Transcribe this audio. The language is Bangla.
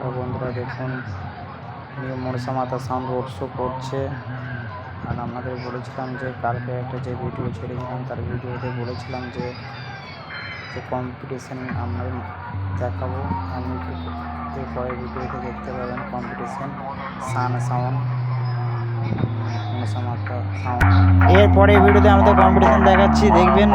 তো বন্ধুরা দেখুন নিউ মনসা মাতা সাউন্ড রোড শো করছে। আর আমাদের বলেছিলাম যে, কালকে একটা যে ভিডিও ছেড়েছিলাম তার ভিডিওতে বলেছিলাম যে যে কম্পিটিশান আমরা দেখাবো। আমি পরে ভিডিওতে দেখতে পাবেন কম্পিটিশান সান সাউন্ড সাউন্ড এরপরে ভিডিওতে আমাদের কম্পিটিশান দেখাচ্ছি, দেখবেন